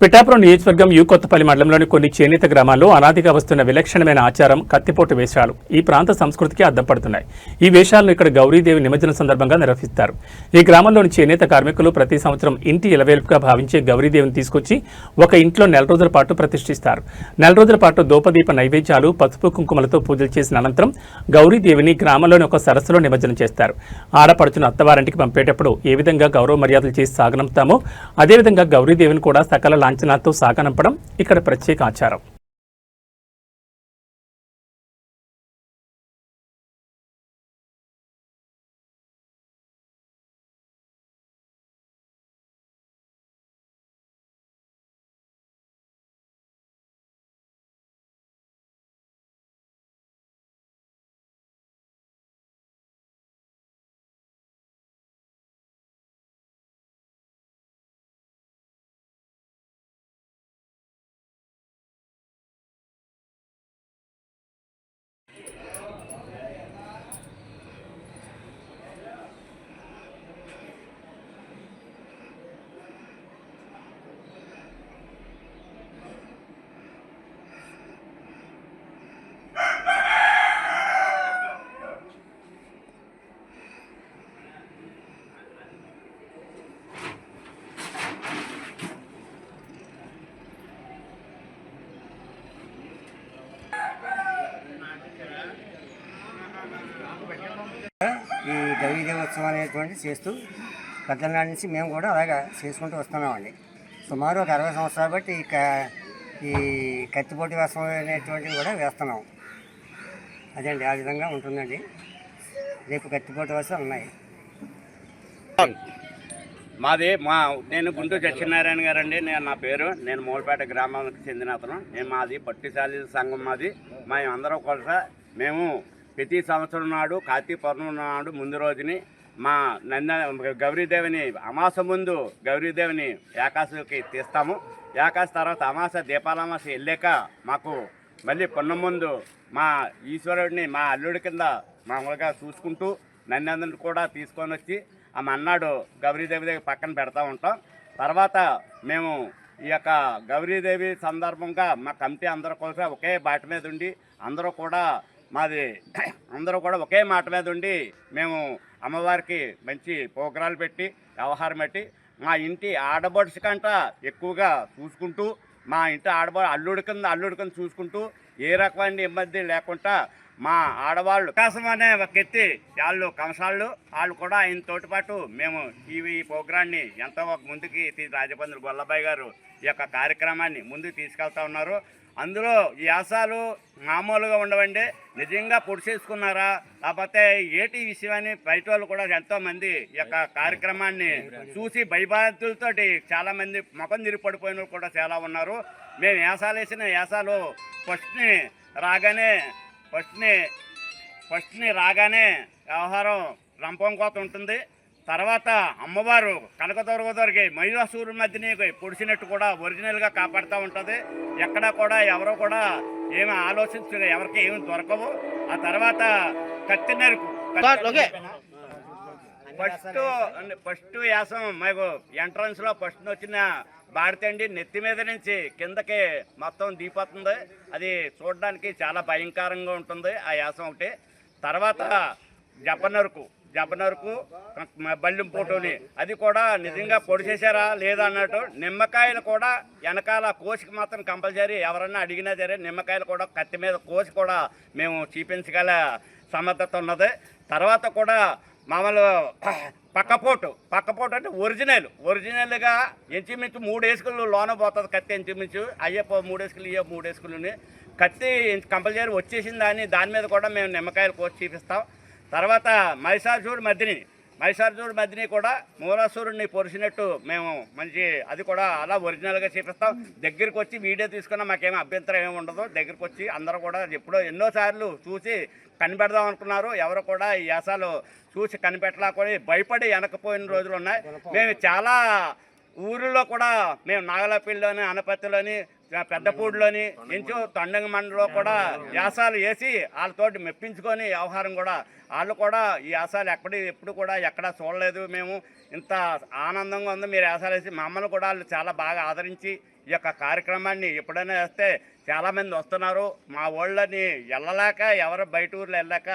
పిఠాపురం నియోజకవర్గం యు కొత్తపల్లి మండలంలోని కొన్ని చేనేత గ్రామాల్లో అనాదిగా వస్తున్న విలక్షణమైన ఆచారం కత్తిపోటు వేషాలు ఈ ప్రాంత సంస్కృతికి అద్దం పడుతున్నాయి. ఈ వేషాలను ఇక్కడ గౌరీదేవి నిమజ్జనం సందర్భంగా నిర్వహిస్తారు. ఈ గ్రామంలోని చేనేత కార్మికులు ప్రతి సంవత్సరం ఇంటి ఇలవేలుపుగా భావించే గౌరీదేవిని తీసుకొచ్చి ఒక ఇంట్లో నెల రోజుల పాటు ప్రతిష్ఠిస్తారు. నెల రోజుల పాటు దూపదీప నైవేద్యాలు పసుపు కుంకుమలతో పూజలు చేసిన అనంతరం గౌరీదేవిని గ్రామంలోని ఒక సరస్సులో నిమజ్జనం చేస్తారు. ఆడపడుచును అత్తవారింటికి పంపేటప్పుడు ఏ విధంగా గౌరవ మర్యాదలు చేసి సాగనంపుతామో అదేవిధంగా గౌరీదేవిని కూడా సకల లాంఛనాలతో సాగనంపడం ఇక్కడ ప్రత్యేక ఆచారం. ఈ ఉత్సవం అనేటువంటి చేస్తూ పెద్దల నుంచి మేము కూడా అలాగా చేసుకుంటూ వస్తున్నామండి. సుమారు ఒక అరవై సంవత్సరాలు బట్టి ఈ ఈ కత్తిపోటీ వేసం అనేటువంటివి కూడా వేస్తున్నాం. అదండి ఆ విధంగా ఉంటుందండి. రేపు కత్తిపోటీ వేసాలు ఉన్నాయి. మాది మా నేను గుంటూరు సత్యనారాయణ గారు అండి నేను నా పేరు నేను మూలపేట గ్రామానికి చెందిన అతను. నేను మాది పట్టిశాలి సంఘం మాది. మేము అందరం కొలస మేము ప్రతి సంవత్సరం నాడు కార్తీక పౌర్ణమి నాడు ముందు రోజుని మా నంద గౌరీదేవిని అమాస ముందు గౌరీదేవిని ఏకాశకి తీస్తాము. ఏకాశ తర్వాత అమాస దీపాలమాస వెళ్ళాక మాకు మళ్ళీ పొన్న ముందు మా ఈశ్వరుడిని మా అల్లుడి కింద మామూలుగా చూసుకుంటూ నన్నందరిని కూడా తీసుకొని వచ్చి ఆ మన్నాడు గౌరీదేవి దగ్గర పక్కన పెడతా ఉంటాం. తర్వాత మేము ఈ యొక్క గౌరీదేవి సందర్భంగా మా కమిటీ అందరూ కోసం ఒకే బాట మీద ఉండి అందరూ కూడా మాది అందరూ కూడా ఒకే మాట మీద ఉండి మేము అమ్మవారికి మంచి పోకరాలు పెట్టి వ్యవహారం పెట్టి మా ఇంటి ఆడబడుచు కంట ఎక్కువగా చూసుకుంటూ మా ఇంటి ఆడబ అల్లుడి కింద అల్లుడి కింద చూసుకుంటూ ఏ రకమైన ఇబ్బంది లేకుండా మా ఆడవాళ్ళు వికాసం అనే ఒక ఎత్తి వాళ్ళు కంసాళ్ళు వాళ్ళు కూడా ఆయన తోటి పాటు మేము టీవీ ప్రోగ్రాన్ని ఎంతో ముందుకి తీ- గొల్లబాయ్ గారు ఈ యొక్క కార్యక్రమాన్ని ముందుకు తీసుకెళ్తా ఉన్నారు. అందులో యాసాలు మామూలుగా ఉండవండి. నిజంగా పొడిచేసుకున్నారా? లేకపోతే ఏటి విషయమని బయట వాళ్ళు కూడా ఎంతోమంది ఈ యొక్క కార్యక్రమాన్ని చూసి భయబాధితులతోటి చాలామంది ముఖం తిరిగిపడిపోయిన వాళ్ళు కూడా చాలా ఉన్నారు. మేము యాసాలు వేసిన యాసాలు ఫస్ట్ని రాగానే ఫస్ట్ని ఫస్ట్ని రాగానే వ్యవహారం రంపం కోత ఉంటుంది. తర్వాత అమ్మవారు కనకదుర్గదొరికి మహిళాసూరు మధ్యని పొడిచినట్టు కూడా ఒరిజినల్గా కాపాడుతూ ఉంటుంది. ఎక్కడా కూడా ఎవరు కూడా ఏమి ఆలోచించ ఎవరికి ఏమి దొరకవు. ఆ తర్వాత కత్తి నరుకు ఫస్ట్ ఫస్ట్ యాసం మాకు ఎంట్రన్స్లో ఫస్ట్ వచ్చిన బాడితండి నెత్తి మీద నుంచి కిందకి మొత్తం దీపోతుంది అది చూడడానికి చాలా భయంకరంగా ఉంటుంది ఆ యాసం ఒకటి. తర్వాత జపనరుకు జపనరుకు బల్లిం పోటోని అది కూడా నిజంగా పొడి చేశారా లేదా అన్నట్టు నిమ్మకాయలు కూడా వెనకాల కోసికి మాత్రం కంపల్సరీ ఎవరన్నా అడిగినా సరే నిమ్మకాయలు కూడా కత్తి మీద కోసి కూడా మేము చూపించగల సమర్థత ఉన్నది. తర్వాత కూడా మామూలు పక్కపోటు పక్కపోటు అంటే ఒరిజినల్. ఒరిజినల్గా ఇంచుమించు మూడు వేసుకులు లోన పోతుంది కత్తి ఇంచుమించు. అయ్యప్ప మూడు వేసుకులు ఇయ్యప్ప మూడు వేసుకులని. కత్తి కంపల్సరీ వచ్చేసింది దాన్ని దాని మీద కూడా మేము నిమ్మకాయలు కోసి చూపిస్తాం. తర్వాత మైసార్జుడు మధ్యని మైసార్జుడు మధ్యని కూడా మూలాసురుడిని పొరిచినట్టు మేము మంచి అది కూడా అలా ఒరిజినల్గా చూపిస్తాం. దగ్గరికి వచ్చి వీడియో తీసుకున్నా మాకేమీ అభ్యంతరం ఏమి ఉండదు. దగ్గరికి వచ్చి అందరూ కూడా ఎప్పుడో ఎన్నోసార్లు చూసి కనిపెడదాం అనుకున్నారు. ఎవరు కూడా ఈ యాసాలు చూసి కనిపెట్టలేకొని భయపడి వెనకపోయిన రోజులు ఉన్నాయి. మేము చాలా ఊరిలో కూడా మేము నాగలపల్లిలోని అనపత్తిలోని పెద్దపూడిలోని ఇంచు తండంగ మండలో కూడా యాసాలు వేసి వాళ్ళతోటి మెప్పించుకొని వ్యవహారం కూడా. వాళ్ళు కూడా ఈ యాసాలు ఎక్కడ ఎప్పుడు కూడా ఎక్కడా చూడలేదు మేము. ఇంత ఆనందంగా ఉంది మీరు యాసాలు వేసి. మమ్మల్ని కూడా వాళ్ళు చాలా బాగా ఆదరించి ఈ యొక్క కార్యక్రమాన్ని ఎప్పుడైనా వేస్తే చాలామంది వస్తున్నారు. మా ఊళ్ళని వెళ్ళలేక ఎవరు బయట ఊర్లో వెళ్ళాక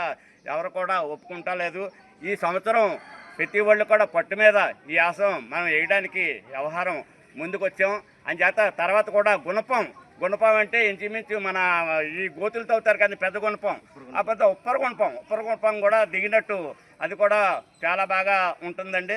ఎవరు కూడా ఒప్పుకుంటలేదు. ఈ సంవత్సరం ప్రతి వాళ్ళు కూడా పట్టు మీద ఈ ఆసం మనం వేయడానికి వ్యవహారం ముందుకొచ్చాం. అని చేత తర్వాత కూడా గుణపం గుణపం అంటే ఇంచుమించు మన ఈ గోతులతో అవుతారు కానీ పెద్ద గుణపం. ఆ పెద్ద ఉప్పర గుణపం ఉప్పర గుణపం కూడా దిగినట్టు అది కూడా చాలా బాగా ఉంటుందండి.